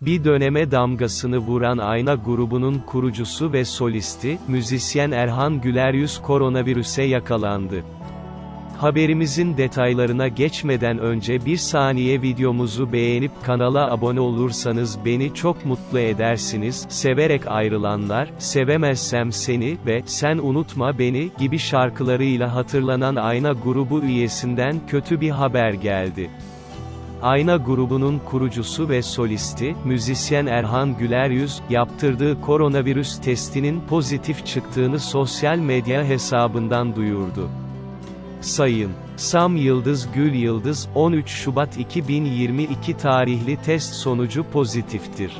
Bir döneme damgasını vuran Ayna grubunun kurucusu ve solisti, müzisyen Erhan Güleryüz koronavirüse yakalandı. Haberimizin detaylarına geçmeden önce bir saniye videomuzu beğenip kanala abone olursanız beni çok mutlu edersiniz. Severek ayrılanlar, Sevemezsem Seni ve Sen Unutma Beni gibi şarkılarıyla hatırlanan Ayna grubu üyesinden kötü bir haber geldi. Ayna grubunun kurucusu ve solisti, müzisyen Erhan Güleryüz, yaptırdığı koronavirüs testinin pozitif çıktığını sosyal medya hesabından duyurdu. Sayın Sam Yıldız Gül Yıldız, 13 Şubat 2022 tarihli test sonucu pozitiftir.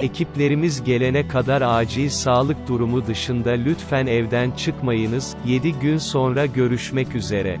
Ekiplerimiz gelene kadar acil sağlık durumu dışında lütfen evden çıkmayınız, 7 gün sonra görüşmek üzere.